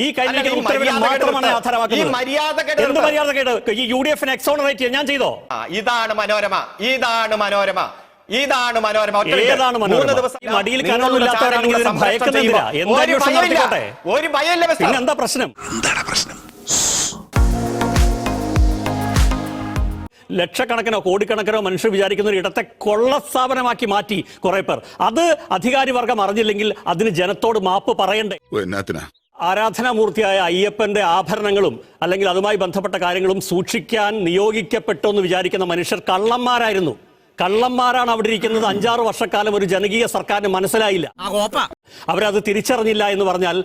ഈ ഉത്തരവിൽ മാത്രമാണ്. ആധാരമാക്കുന്നത് എന്ത് മര്യാദ കേട് ഈ യു ഡി എഫിനെ എക്സോണറേറ്റ് ചെയ്യാൻ ഞാൻ ചെയ്തോ? ഇതാണ് മനോരമ. ഇതാണ് മനോരമ. ഇതാണ് മനോരമ. ഒറ്റ ഏതാണ്? മൂന്ന് ദിവസം മടിയിൽ എന്ത് ഒരു അന്വേഷണം ഭയമില്ല. ഒരു ഭയമില്ല മിസ്റ്റർ. പ്രശ്നം? എന്താ പ്രശ്നം? ലക്ഷക്കണക്കിനോ കോടിക്കണക്കിനോ മനുഷ്യർ വിചാരിക്കുന്ന ഒരു ഇടത്തെ കൊള്ളസ്ഥാപനമാക്കി മാറ്റി കുറെ പേർ. അത് അധികാരി വർഗം അറിഞ്ഞില്ലെങ്കിൽ അതിന് ജനത്തോട് മാപ്പ് പറയണ്ടേ? ആരാധനാ ആരാധനാമൂർത്തിയായ അയ്യപ്പന്റെ ആഭരണങ്ങളും അല്ലെങ്കിൽ അതുമായി ബന്ധപ്പെട്ട കാര്യങ്ങളും സൂക്ഷിക്കാൻ നിയോഗിക്കപ്പെട്ടു എന്ന് വിചാരിക്കുന്ന മനുഷ്യർ കള്ളന്മാരായിരുന്നു. കള്ളന്മാരാണ് അവിടെ ഇരിക്കുന്നത്. അഞ്ചാറ് വർഷക്കാലം ഒരു ജനകീയ സർക്കാരിന് മനസ്സിലായില്ല. അവരത് തിരിച്ചറിഞ്ഞില്ല എന്ന് പറഞ്ഞാൽ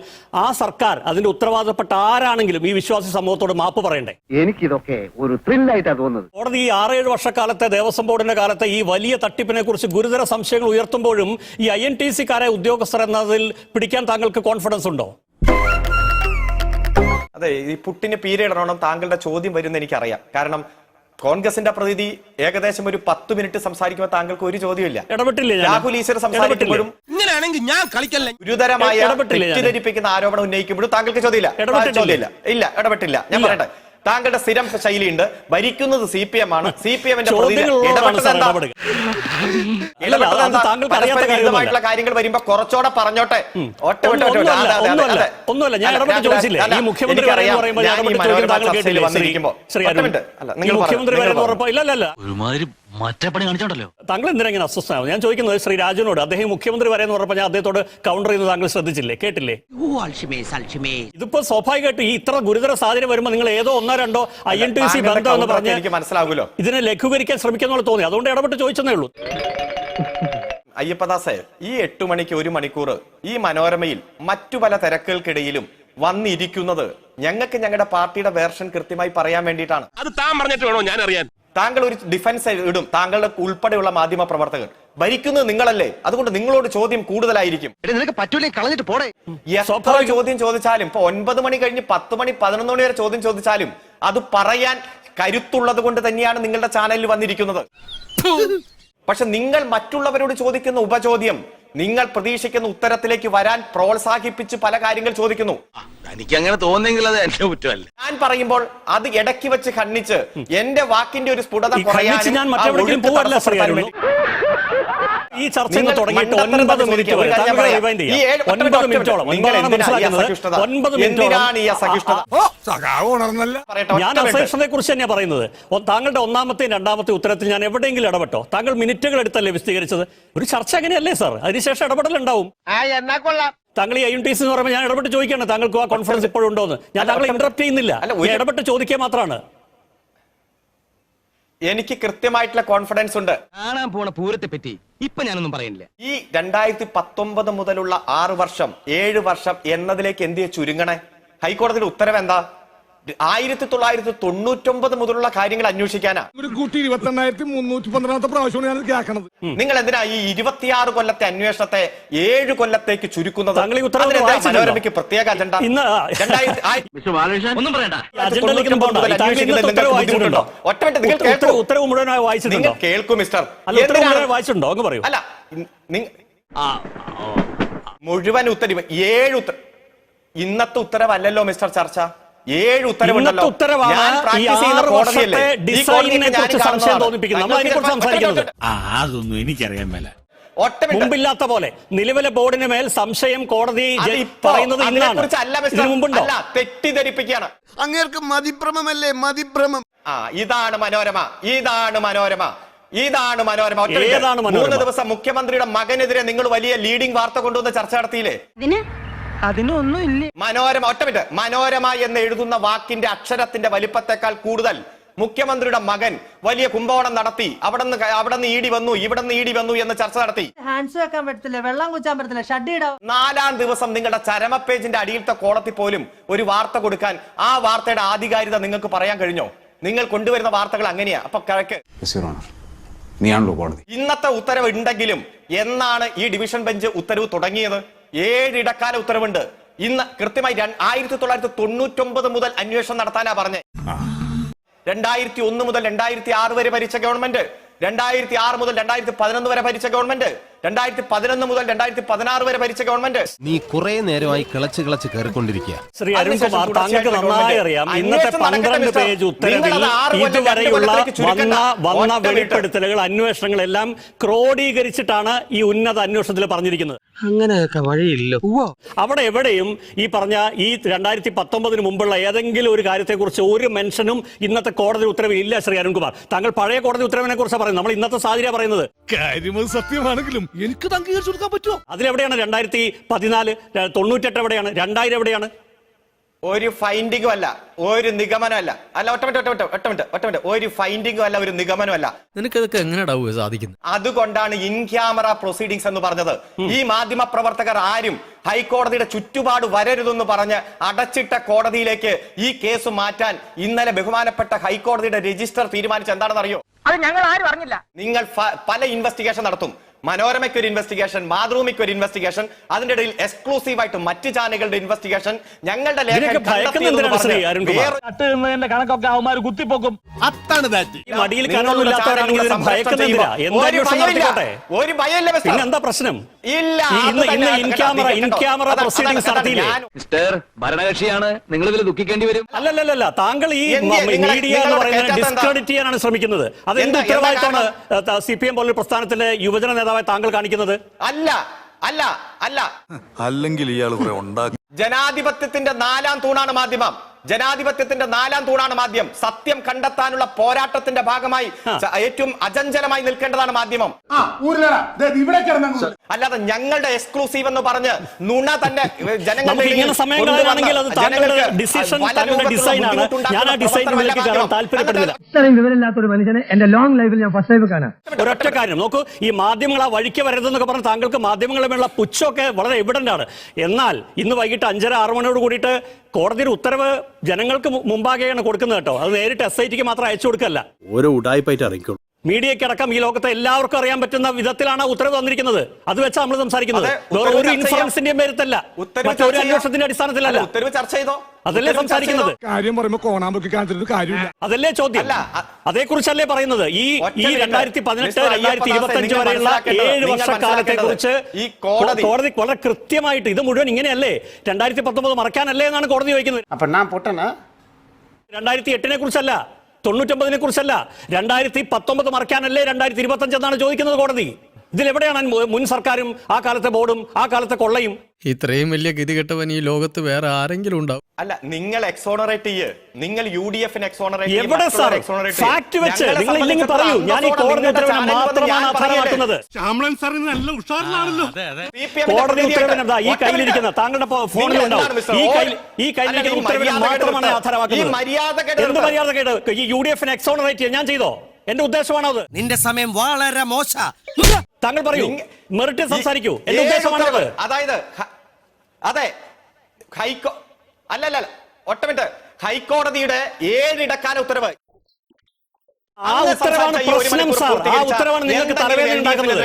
ആ സർക്കാർ അതിന്റെ ഉത്തരവാദിത്തപ്പെട്ട ആരാണെങ്കിലും ഈ വിശ്വാസി സമൂഹത്തോട് മാപ്പ് പറയണ്ടേ? എനിക്കിതൊക്കെ ഒരു ത്രില്ലായിട്ടാ തോന്നുന്നത്. കോടതി ഈ ആറേഴ് വർഷക്കാലത്തെ ദേവസ്വം ബോർഡിന്റെ കാലത്തെ ഈ വലിയ തട്ടിപ്പിനെ കുറിച്ച് ഗുരുതര സംശയങ്ങൾ ഉയർത്തുമ്പോഴും ഈ ഐ എൻ ടി സിക്കാരെ ഉദ്യോഗസ്ഥർ എന്നതിൽ പിടിക്കാൻ താങ്കൾക്ക് കോൺഫിഡൻസ് ഉണ്ടോ? അതെ ഈ പുട്ടിന് പീരിയഡണം താങ്കളുടെ ചോദ്യം വരുന്ന എനിക്കറിയാം കാരണം കോൺഗ്രസിന്റെ പ്രതിനിധി ഏകദേശം ഒരു പത്ത് മിനിറ്റ് സംസാരിക്കുമ്പോൾ താങ്കൾക്ക് ഒരു ചോദ്യമില്ല ഇടപെട്ടില്ല ഞാൻ? രാഹുൽ ഈശ്വർ സംസാരിക്കുമ്പോഴും ഇങ്ങനെയാണെങ്കിൽ ഞാൻ കളിക്കല്ല ഗുരുതരമായ? തെറ്റിദ്ധരിപ്പിക്കുന്ന ആരോപണം ഉന്നയിക്കുമ്പോഴും താങ്കൾക്ക് ചോദ്യമില്ല? ചോദ്യമില്ല ഇല്ല ഇടപെട്ടില്ല ഞാൻ. പറയട്ടെ താങ്കളുടെ സ്ഥിരം ശൈലിയുണ്ട്. ഭരിക്കുന്നത് സി പി എം ആണ്. സി പി എമ്മിന്റെ ഇടപെട്ടതായിട്ടുള്ള. കാര്യങ്ങൾ വരുമ്പോ കുറച്ചോടെ പറഞ്ഞോട്ടെ. ഒന്നുമല്ല, ഞാൻ ഇടപെട്ട് ഞാൻ- ഈ മുഖ്യമന്ത്രി. പറയുമ്പോൾ ഞാൻ വരെ നിങ്ങൾ ഒരുമാതിരി മറ്റേ പണി കാണിച്ചോണ്ടല്ലോ. താങ്കൾ എന്തിനാ ഇങ്ങനെ അസ്വസ്ഥനാവും ഞാൻ ചോദിക്കുന്നത് ശ്രീ രാജുവിനോട്. അദ്ദേഹം മുഖ്യമന്ത്രി വരെ എന്ന് പറഞ്ഞപ്പോൾ ഞാൻ അദ്ദേഹത്തോട് കൗണ്ടർ ചെയ്യുന്നത് താങ്കൾ ശ്രദ്ധിച്ചില്ലേ? കേട്ടില്ലേ? ഇതിപ്പോ സ്വാഭാവികമായിട്ട് ഈ ഇത്ര ഗുരുതര സാഹചര്യം വരുമ്പോൾ നിങ്ങൾ ഏതോ ഒന്നോ രണ്ടോ ഐ എൻ ടി സി ബന്ധം എന്ന് പറഞ്ഞ് എനിക്ക് മനസ്സിലാകുമല്ലോ ഇതിനെ ലഘൂകരിക്കാൻ ശ്രമിക്കുന്ന തോന്നി. അതുകൊണ്ട് ഇടപെട്ട് ചോദിച്ചതേ ഉള്ളൂ. അയ്യപ്പദാസേ ഈ എട്ടു മണിക്ക് ഒരു മണിക്കൂർ ഈ മനോരമയിൽ മറ്റു പല തിരക്കുകൾക്കിടയിലും വന്നിരിക്കുന്നത് ഞങ്ങൾക്ക് ഞങ്ങളുടെ പാർട്ടിയുടെ വേർഷൻ കൃത്യമായി പറയാൻ വേണ്ടിയിട്ടാണ്. അത് താൻ പറഞ്ഞിട്ട് വേണോ? ഞാൻ അറിയാൻ. താങ്കൾ ഒരു ഡിഫൻസ് ഇടും. താങ്കളുടെ ഉൾപ്പെടെയുള്ള മാധ്യമ പ്രവർത്തകർ. ഭരിക്കുന്നത് നിങ്ങളല്ലേ? അതുകൊണ്ട് നിങ്ങളോട് ചോദ്യം കൂടുതലായിരിക്കും. കളഞ്ഞിട്ട് പോടേ. എത്ര ചോദ്യം ചോദിച്ചാലും ഇപ്പൊ ഒൻപത് മണി കഴിഞ്ഞ് പത്ത് മണി പതിനൊന്ന് മണി വരെ ചോദ്യം ചോദിച്ചാലും അത് പറയാൻ കരുത്തുള്ളത് കൊണ്ട് തന്നെയാണ് നിങ്ങളുടെ ചാനലിൽ വന്നിരിക്കുന്നത്. പക്ഷെ നിങ്ങൾ മറ്റുള്ളവരോട് ചോദിക്കുന്ന ഉപചോദ്യം നിങ്ങൾ പ്രതീക്ഷിക്കുന്ന ഉത്തരത്തിലേക്ക് വരാൻ പ്രോത്സാഹിപ്പിച്ച് പല കാര്യങ്ങൾ ചോദിക്കുന്നു. എനിക്ക് അങ്ങനെ തോന്നുന്നെങ്കിൽ അത് എന്റെ കുറ്റമല്ല. ഞാൻ പറയുമ്പോൾ അത് ഇടയ്ക്ക് വെച്ച് ഖണ്ണിച്ച് എന്റെ വാക്കിന്റെ ഒരു സ്ഫുടത ഈ ഈ ചർച്ച ഇന്ന് നിങ്ങൾ തുടങ്ങിയിട്ട് ഒൻപത് മിനിറ്റ് വരെ. ഒൻപത് മിനിറ്റോളം. മനസ്സിലാക്കുന്നത്? ഒൻപത് ഞാൻ അസഹിഷ്ണുതയെ കുറിച്ച് തന്നെയാണ് പറയുന്നത്. താങ്കളുടെ ഒന്നാമത്തെയും രണ്ടാമത്തെ ഉത്തരത്തിൽ ഞാൻ എവിടെയെങ്കിലും ഇടപെട്ടോ? താങ്കൾ മിനിറ്റുകൾ എടുത്തല്ലേ വിശദീകരിച്ചത്? ഒരു ചർച്ച അങ്ങനെയല്ലേ സാർ? അതിനുശേഷം ഇടപെടലുണ്ടാവും. താങ്കൾ ഈ ഐ എൻ ടി സി എന്ന് പറയുമ്പോൾ ഞാൻ ഇടപെട്ട് ചോദിക്കുകയാണ്. താങ്കൾക്ക് ആ കോൺഫറൻസ് ഇപ്പോഴും ഉണ്ടോ എന്ന് ഞാൻ താങ്കളെ ഇന്ററപ്റ്റ് ചെയ്യുന്നില്ല. ഇടപെട്ട് ചോദിക്കുക മാത്രമാണ് എനിക്ക് കൃത്യമായിട്ടുള്ള കോൺഫിഡൻസ് ഉണ്ട്. കാണാൻ പോണ പൂരത്തെ പറ്റി ഇപ്പൊ ഞാനൊന്നും പറയുന്നില്ല. ഈ രണ്ടായിരത്തി പത്തൊമ്പത് മുതലുള്ള ആറ് വർഷം ഏഴ് വർഷം എന്നതിലേക്ക് എന്തിയെ ചുരുങ്ങണേ? ഹൈക്കോടതിയുടെ ഉത്തരവ് എന്താ ആയിരത്തി തൊള്ളായിരത്തി തൊണ്ണൂറ്റൊമ്പത് മുതലുള്ള കാര്യങ്ങൾ അന്വേഷിക്കാനാ. ഒരു കൂട്ടി ഇരുപത്തെണ്ണായിരത്തി മുന്നൂറ്റി പന്ത്രണ്ടാമത്തെ പ്രാവശ്യമാണ് ഞാൻ കേൾക്കണത് നിങ്ങൾ എന്തിനാ ഈ ഇരുപത്തിയാറ് കൊല്ലത്തെ അന്വേഷണത്തെ ഏഴ് കൊല്ലത്തേക്ക് ചുരുക്കുന്നത്? ഉത്തരവ്? മനോരമയ്ക്ക് പ്രത്യേക അജണ്ട? ഉത്തരവ്? ഒറ്റ നിങ്ങൾ ഉത്തരവ്- കേൾക്കൂ. ഉത്തരവ് മുഴുവനായി നിങ്ങൾ വായിച്ചിട്ടുണ്ടോ കേൾക്കൂ മിസ്റ്റർ. വായിച്ചിട്ടുണ്ടോ? അങ്ങ് പറയൂ. അല്ല മുഴുവൻ ഉത്തരവ് ഏഴ് ഉത്തര ഇന്നത്തെ ഉത്തരവല്ലല്ലോ മിസ്റ്റർ ചർച്ച. ഏഴ് ഉത്തരവുണ്ടല്ലോ. ഉത്തരവാണ് ഡിസൈനിനെ കുറിച്ച് സംശയം നമ്മൾ അതിനെക്കുറിച്ച് ഒറ്റ സംസാരിക്കുന്നത് ആ അതൊന്നും എനിക്കറിയാൻ മേല. മുമ്പില്ലാത്ത പോലെ നിലവിലെ ബോർഡിന് മേൽ സംശയം കോടതി പറയുന്നത് ഇന്നാണ് തെറ്റിദ്ധരിപ്പിക്കുകയാണ്. അങ്ങേർക്ക് മതിഭ്രമല്ലേ മതിഭ്രമം. ആ ഇതാണ് മനോരമ. ഇതാണ് മനോരമ. ഇതാണ് മനോരമ. ഏതാണ് മനോരമ? മൂന്ന് ദിവസം മുഖ്യമന്ത്രിയുടെ മകനെതിരെ നിങ്ങൾ വലിയ ലീഡിംഗ് വാർത്ത കൊണ്ടുവന്ന് ചർച്ച നടത്തിയില്ലേ? അതിനൊന്നും ഇല്ല മനോരമ ഒറ്റ മിനിറ്റ്. മനോരമ എന്ന് എഴുതുന്ന വാക്കിന്റെ അക്ഷരത്തിന്റെ വലിപ്പത്തെക്കാൾ കൂടുതൽ മുഖ്യമന്ത്രിയുടെ മകൻ വലിയ കുംഭകോണം നടത്തി. അവിടെ നിന്ന് അവിടെ നിന്ന് ഈടി വന്നു ഇവിടെ നിന്ന് ഈടി വന്നു എന്ന് ചർച്ച നടത്തി. ഹാൻഡ്സ് വെക്കാൻ പറ്റത്തില്ല വെള്ളം കുച്ചാൻ പറ്റത്തില്ല. ഷഡ് നാലാം ദിവസം നിങ്ങളുടെ ചരമ പേജിന്റെ അടിയിലത്തെ കോളത്തിൽ പോലും ഒരു വാർത്ത കൊടുക്കാൻ ആ വാർത്തയുടെ ആധികാരികത നിങ്ങൾക്ക് പറയാൻ കഴിഞ്ഞോ? നിങ്ങൾ കൊണ്ടുവരുന്ന വാർത്തകൾ അങ്ങനെയാ. അപ്പൊ കിഴക്ക്. ഇന്നത്തെ ഉത്തരവ് ഉണ്ടെങ്കിലും എന്നാണ് ഈ ഡിവിഷൻ ബെഞ്ച് ഉത്തരവ് തുടങ്ങിയത്? ഏഴ് ഇടക്കാല ഉത്തരവുണ്ട്. ഇന്ന് കൃത്യമായി ആയിരത്തി തൊള്ളായിരത്തി തൊണ്ണൂറ്റൊമ്പത് മുതൽ അന്വേഷണം നടത്താനാ പറഞ്ഞേ. രണ്ടായിരത്തി ഒന്ന് മുതൽ രണ്ടായിരത്തി ആറ് വരെ ഭരിച്ച ഗവൺമെന്റ് രണ്ടായിരത്തി ആറ് മുതൽ രണ്ടായിരത്തി പതിനൊന്ന് വരെ ഭരിച്ച ഗവൺമെന്റ് രണ്ടായിരത്തി പതിനൊന്ന് മുതൽ രണ്ടായിരത്തി പതിനാറ് വരെ ഭരിച്ച ഗവൺമെന്റ് നീ കുറെ നേരമായി കിളച്ച് കിളച്ച് കയറിക്കൊണ്ടിരിക്കുക. ശ്രീ അരുൺകുമാർ താങ്കൾക്ക് നന്നായി അറിയാം. ഇന്നത്തെ പന്ത്രണ്ട് പേജ് ഉത്തരവിൽ ഇതുവരെയുള്ള വന്ന വന്ന. വെളിപ്പെടുത്തലുകൾ അന്വേഷണങ്ങളെല്ലാം ക്രോഡീകരിച്ചിട്ടാണ് ഈ ഉന്നത അന്വേഷണത്തിൽ പറഞ്ഞിരിക്കുന്നത്. അങ്ങനെയൊക്കെ വഴിയില്ല. അവിടെ എവിടെയും ഈ പറഞ്ഞ ഈ രണ്ടായിരത്തി പത്തൊമ്പതിന് മുമ്പുള്ള ഏതെങ്കിലും ഒരു കാര്യത്തെക്കുറിച്ച് ഒരു മെൻഷനും ഇന്നത്തെ കോടതി ഉത്തരവിൽ ഇല്ല ശ്രീ അരുൺകുമാർ. താങ്കൾ പഴയ കോടതി ഉത്തരവിനെ കുറിച്ചാണ് പറയുന്നത്. നമ്മൾ ഇന്നത്തെ സാഹചര്യം പറയുന്നത്. കാര്യമത് സത്യമാണെങ്കിലും എനിക്ക് അംഗീകരിച്ചു കൊടുക്കാൻ പറ്റുമോ? അതിലെവിടെയാണ് രണ്ടായിരത്തി പതിനാല് തൊണ്ണൂറ്റെട്ട് എവിടെയാണ്? രണ്ടായിരം എവിടെയാണ്? ഒരു ഫൈൻഡിങ്ങും അല്ല ഒരു നിഗമനം അല്ല. അല്ല ഒരു ഫൈൻഡിങ്ങും അല്ല ഒരു നിഗമനം അല്ല. നിനക്കതൊക്കെ എങ്ങനെ സാധിക്കുന്നത് അതുകൊണ്ടാണ് ഇൻ ക്യാമറ പ്രൊസീഡിങ്സ് എന്ന് പറഞ്ഞത്. ഈ മാധ്യമ പ്രവർത്തകർ ആരും ഹൈക്കോടതിയുടെ ചുറ്റുപാട് വരരുതെന്ന് പറഞ്ഞ് അടച്ചിട്ട കോടതിയിലേക്ക് ഈ കേസ് മാറ്റാൻ ഇന്നലെ ബഹുമാനപ്പെട്ട ഹൈക്കോടതിയുടെ രജിസ്റ്റർ തീരുമാനിച്ച എന്താണെന്ന് അറിയോ അത് ഞങ്ങൾ ആരും അറിഞ്ഞില്ല. നിങ്ങൾ പല ഇൻവെസ്റ്റിഗേഷൻ നടത്തും. മനോരമയ്ക്ക് ഒരു ഇൻവെസ്റ്റിഗേഷൻ മാതൃഭൂമിക്ക് ഒരു ഇൻവെസ്റ്റിഗേഷൻ അതിന്റെ ഇടയിൽ എക്സ്ക്ലൂസീവ് ആയിട്ട് മറ്റ് ചാനലുകളുടെ ഇൻവെസ്റ്റിഗേഷൻ ഞങ്ങളുടെ കണക്കൊക്കെ അവന്മാർ കുത്തിപ്പോക്കും. അത്താണ് ഒരു ഭയമില്ല. പ്രശ്നം? ഇല്ല മിസ്റ്റർ ഭരണകക്ഷിയാണ്. നിങ്ങൾ ഇതിൽ ദുഃഖിക്കേണ്ടി വരും. അല്ലല്ലല്ല താങ്കൾ ഈ മീഡിയ എന്ന് പറയുന്നത് ഡിസ്ക്രെഡിറ്റ് ചെയ്യാനാണ് ശ്രമിക്കുന്നത്. അത് എന്ത് ഉത്തരവാദിത്തമാണ് സി പി എം പോലുള്ള പ്രസ്ഥാനത്തിലെ യുവജന നേതാവായി താങ്കൾ കാണിക്കുന്നത്? അല്ല അല്ല അല്ല. അല്ലെങ്കിൽ ഇയാൾ ഉണ്ടാക്കി ജനാധിപത്യത്തിന്റെ നാലാം തൂണാണ് മാധ്യമം. ജനാധിപത്യത്തിന്റെ നാലാം തൂണാണ് മാധ്യമം. സത്യം കണ്ടെത്താനുള്ള പോരാട്ടത്തിന്റെ ഭാഗമായി ഏറ്റവും അചഞ്ചലമായി നിൽക്കേണ്ടതാണ് മാധ്യമം. അല്ലാതെ ഞങ്ങളുടെ എക്സ്ക്ലൂസീവ് എന്ന് പറഞ്ഞ് നുണ തന്നെ ഒരൊറ്റ കാര്യം നോക്കൂ ഈ മാധ്യമങ്ങൾ ആ വഴിക്ക് വരരുതെന്നൊക്കെ പറഞ്ഞ് താങ്കൾക്ക് മാധ്യമങ്ങളുമായുള്ള പുച്ഛമൊക്കെ വളരെ എവിഡന്റ് ആണ്. എന്നാൽ ഇന്ന് വൈകിട്ട് അഞ്ചര ആറ് മണിയോട് കൂടിയിട്ട് കോടതിയുടെ ഉത്തരവ് ജനങ്ങൾക്ക് മുമ്പാകെയാണ് കൊടുക്കുന്നത് കേട്ടോ. അത് നേരിട്ട് എസ് ഐ ടിക്ക് മാത്രം അയച്ചു കൊടുക്കല്ല. ഓരോ ഉടായ്പായിട്ട് ഇറങ്ങിക്കോളൂ. മീഡിയക്കടക്കം ഈ ലോകത്തെ എല്ലാവർക്കും അറിയാൻ പറ്റുന്ന വിധത്തിലാണ് ഉത്തരവ് തന്നിരിക്കുന്നത്. അത് വെച്ച് നമ്മൾ സംസാരിക്കുന്നത്. അതെ, വേറെ ഉത്തരവ് ഒരു ചർച്ച ഇൻഫറൻസിന്റെയും പേരത്തല്ല മറ്റൊരു അന്വേഷണത്തിന്റെ അടിസ്ഥാനത്തിലല്ല. ഉത്തരവ് ചർച്ച ചെയ്തോ? അതല്ലേ സംസാരിക്കുന്നത്. കാര്യം പറയുമ്പോൾ കാര്യമില്ല. അതല്ലേ ചോദ്യം? അതേ കുറിച്ചല്ലേ അതേക്കുറിച്ചല്ലേ പറയുന്നത്? ഈ ഈ. രണ്ടായിരത്തി പതിനെട്ട് രണ്ടായിരത്തി ഇരുപത്തി അഞ്ച് വരെയുള്ള ഏഴ് വർഷ വർഷക്കാലത്തെ കുറിച്ച് ഈ കോടതി- വളരെ കൃത്യമായിട്ട് ഇത് മുഴുവൻ ഇങ്ങനെയല്ലേ? രണ്ടായിരത്തി പത്തൊമ്പത് മറക്കാനല്ലേ എന്നാണ് കോടതി ചോദിക്കുന്നത്. അപ്പൊ ഞാൻ പൊട്ടനാ? രണ്ടായിരത്തി എട്ടിനെ കുറിച്ചല്ല. തൊണ്ണൂറ്റൊമ്പതിനെ കുറിച്ചല്ല രണ്ടായിരത്തി പത്തൊമ്പത് മറക്കാനല്ലേ രണ്ടായിരത്തി ഇരുപത്തി അഞ്ച് എന്നാണ് ചോദിക്കുന്നത് കോടതി. ഇതിലെവിടെയാണ് എവിടെയാണ് മുൻ സർക്കാരും ആ കാലത്തെ ബോർഡും ആ കാലത്തെ കൊള്ളയും? ഇത്രയും വലിയ ഗതികെട്ടവൻ ഈ ലോകത്ത് വേറെ ആരെങ്കിലും ഉണ്ടാവും. അല്ല നിങ്ങൾ എക്സോണറേറ്റ് ചെയ്യ്. നിങ്ങൾ യു ഡി എഫിന് എക്സോണറേറ്റ് എവിടെ സാർ? ഫാക്ട് വെച്ച് നിങ്ങൾ ഇല്ലെങ്കിൽ പറയൂ. ഞാൻ ഈ കോടതി ഉത്തരവിനെ മാത്രമാണ് ആധാരമാക്കുന്നത് ശ്യാമളൻ നല്ല ഉഷാറിലാണല്ലോ. കോടതി ഈ കയ്യിലിരിക്കുന്ന താങ്കളുടെ ഫോ- ഫോണിൽ ഉണ്ടാവും. ഈ കയ്യിൽ ഈ കയ്യിലിരിക്കുന്ന ഉത്തരവിനെ മാത്രമാണ് ആധാരമാക്കുന്നത്. എന്ത് മര്യാദ കേട്ട് ഈ യു ഡി എഫിനെ എക്സോണറേറ്റ് ചെയ്യാൻ ഞാൻ ചെയ്തോ? എന്റെ ഉദ്ദേശമാണോ അത് നിന്റെ സമയം വളരെ മോശ. താങ്കൾ പറയൂ. മെറിറ്റ് സംസാരിക്കൂ. എന്റെ ഉദ്ദേശമാണോ അത് അതായത് അതെ. ഹൈക്കോ അല്ല ഒറ്റ മിനിറ്റ്. ഹൈക്കോടതിയുടെ ഏഴിടക്കാല ഉത്തരവ്. ആ ഉത്തരവാണ് പ്രശ്നം സാർ. ആ ഉത്തരവാണ് നിങ്ങൾക്ക് തലവേദന ഉണ്ടാക്കുന്നത്.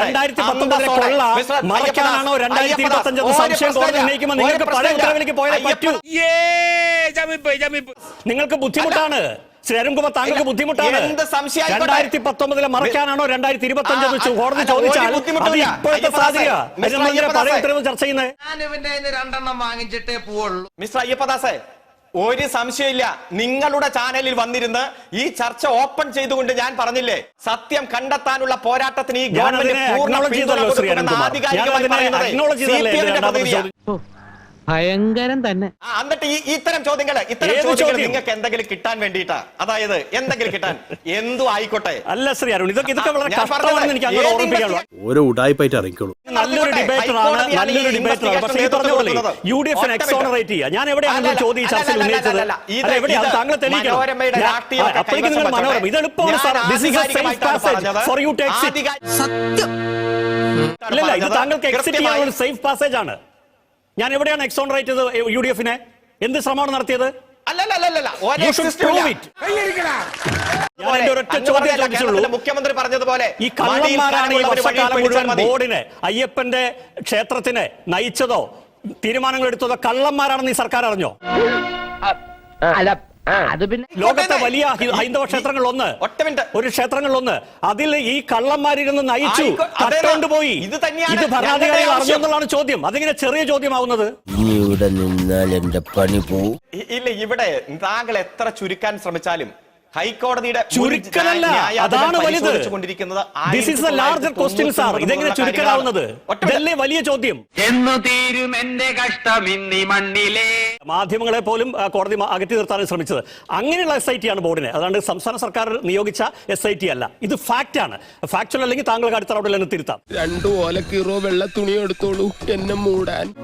രണ്ടായിരത്തി പത്തൊമ്പതിലെ. കൊള്ള മിസ്റ്റർ മറയ്ക്കാനാണോ അയ്യപ്പദാസ്, രണ്ടായിരത്തി ഇരുപത്തി അഞ്ചെന്ന് ഒരു സംശയം കോടതി പ്രശ്നമില്ല. ഉന്നയിക്കുമ്പോൾ നിങ്ങൾക്ക് പഴയ ഉത്തരവിലേക്ക് പോയാലേ പറ്റൂ. നിങ്ങൾക്ക് ബുദ്ധിമുട്ടാണ്. ശ്രീ അരുൺകുമാർ താങ്കൾക്ക് ബുദ്ധിമുട്ടാണ്. രണ്ടായിരത്തി പത്തൊമ്പതിലെ മറയ്ക്കാനാണോ രണ്ടായിരത്തി ഇരുപത്തി അഞ്ച് ആ, ആ, കോടതി ചോദിച്ചാൽ. ഇപ്പോഴത്തെ. ഉത്തരവ് ചർച്ച ചെയ്യുന്നത് രണ്ടെണ്ണം വാങ്ങിച്ചിട്ടേ പോവുള്ളൂ മിസ്റ്റർ അയ്യപ്പദാസേ ഒരു സംശയമില്ല നിങ്ങളുടെ ചാനലിൽ വന്നിരുന്ന് ഈ ചർച്ച ഓപ്പൺ ചെയ്തുകൊണ്ട് ഞാൻ പറഞ്ഞില്ലേ സത്യം കണ്ടെത്താനുള്ള പോരാട്ടത്തിന് ഈ ഗവൺമെന്റ് പൂർണ. ആധികാരികമായി പറയുന്നത് ഭയങ്കരം തന്നെ. എന്നിട്ട് ഈ ഇത്തരം ചോദ്യങ്ങൾ ഇത്തരം ചോദ്യങ്ങൾ നിങ്ങൾക്ക് എന്തെങ്കിലും കിട്ടാൻ വേണ്ടിട്ടാ അതായത് എന്തെങ്കിലും കിട്ടാൻ? എന്തു ആയിക്കോട്ടെ. അല്ല ശ്രീ അരുൺ ഇതൊക്കെ ഇതൊക്കെ വളരെ കഷ്ടമാണെന്ന് എനിക്ക് അങ്ങോട്ട് ഏത് ഓർമ്മിപ്പിക്കാനുള്ളൂ ഓരോ ഉടായ്പായിട്ട് ഇറങ്ങിക്കോളൂ. നല്ലൊരു ഡിബേറ്ററാണ് നല്ലൊരു ഡിബേറ്ററാണ് പക്ഷേ ഈ പറഞ്ഞ പോലെ യു ഡി എഫിനെ എക്സോണറേറ്റ് ചെയ്യുക. ഞാൻ എവിടെയാണ് ചോദ്യം ഈ ചർച്ചയിൽ ഉന്നയിച്ചത്. അല്ല എവിടെയാണ് താങ്കൾ തെളിയിക്കണം അപ്പോഴേക്കും നിങ്ങൾ മനോരമ ഇത് എളുപ്പമാണ് sir this is a safe passage for you to exit ഇല്ല ഇത് താങ്കൾക്ക് എക്സിറ്റ് ചെയ്യാനുള്ള ഒരു സേഫ് പാസേജ് ആണ്. ഞാൻ എവിടെയാണ് എക്സോണറേറ്റ് ചെയ്തത് യു ഡി എഫിനെ? എന്ത് ശ്രമമാണ് നടത്തിയത്? മുഖ്യമന്ത്രി പറഞ്ഞതുപോലെ ഈ കള്ളന്മാരാണ് ഈ വർഷകാലം വർഷക്കാലം മുഴുവൻ ബോർഡിനെ അയ്യപ്പന്റെ ക്ഷേത്രത്തിനെ നയിച്ചതോ തീരുമാനങ്ങൾ എടുത്തതോ കള്ളന്മാരാണെന്ന് ഈ സർക്കാർ അറിഞ്ഞോ? അല്ല അത് പിന്നെ ലോകത്തെ വലിയ ഹൈന്ദവ ക്ഷേത്രങ്ങളിൽ ഒന്ന് ഒറ്റ മിനിറ്റ്. ഒരു ക്ഷേത്രങ്ങളിൽ ഒന്ന് അതിൽ ഈ കള്ളന്മാരിരുന്ന് നയിച്ചു അതേതാ? ഇത് തന്നെയാണ് ഇത് ഭരണാധികാരികൾ ഞങ്ങളുടെ അറിഞ്ഞു എന്നുള്ളതാണ് ചോദ്യം. അതിങ്ങനെ ചെറിയ ചോദ്യമാവുന്നത്. ഇനി ഇവിടെ നിന്നാൽ എന്റെ പണി പോവും ഇല്ല ഇവിടെ താങ്കൾ എത്ര ചുരുക്കാൻ ശ്രമിച്ചാലും ഹൈക്കോടതിയുടെ ചുരുക്കലല്ല അതാണ് വലുത്. This is the larger question sir ഇതെങ്ങനെ ചുരുക്കലാവുന്നത് വലിയ ചോദ്യം. എന്നു തീരും എന്റെ കഷ്ടം ഇന്നി മണ്ണിലെ. മാധ്യമങ്ങളെ പോലും കോടതി അകറ്റി നിർത്താൻ ശ്രമിച്ചത്. അങ്ങനെയുള്ള എസ് ഐ ടി ആണ് ബോർഡിനെ. അതാണ്ട് സംസ്ഥാന സർക്കാർ നിയോഗിച്ച എസ് ഐ ടി അല്ല. ഇത് ഫാക്റ്റ് ആണ്. ഫാക്ച്വൽ അല്ലെങ്കിൽ താങ്കൾക്ക് അടുത്ത റൗണ്ടിൽ തന്നെ തിരുത്താം. രണ്ടു ഓലക്കീറോ വെള്ള തുണി എടുത്തോളൂ. എന്നെ മൂടാൻ.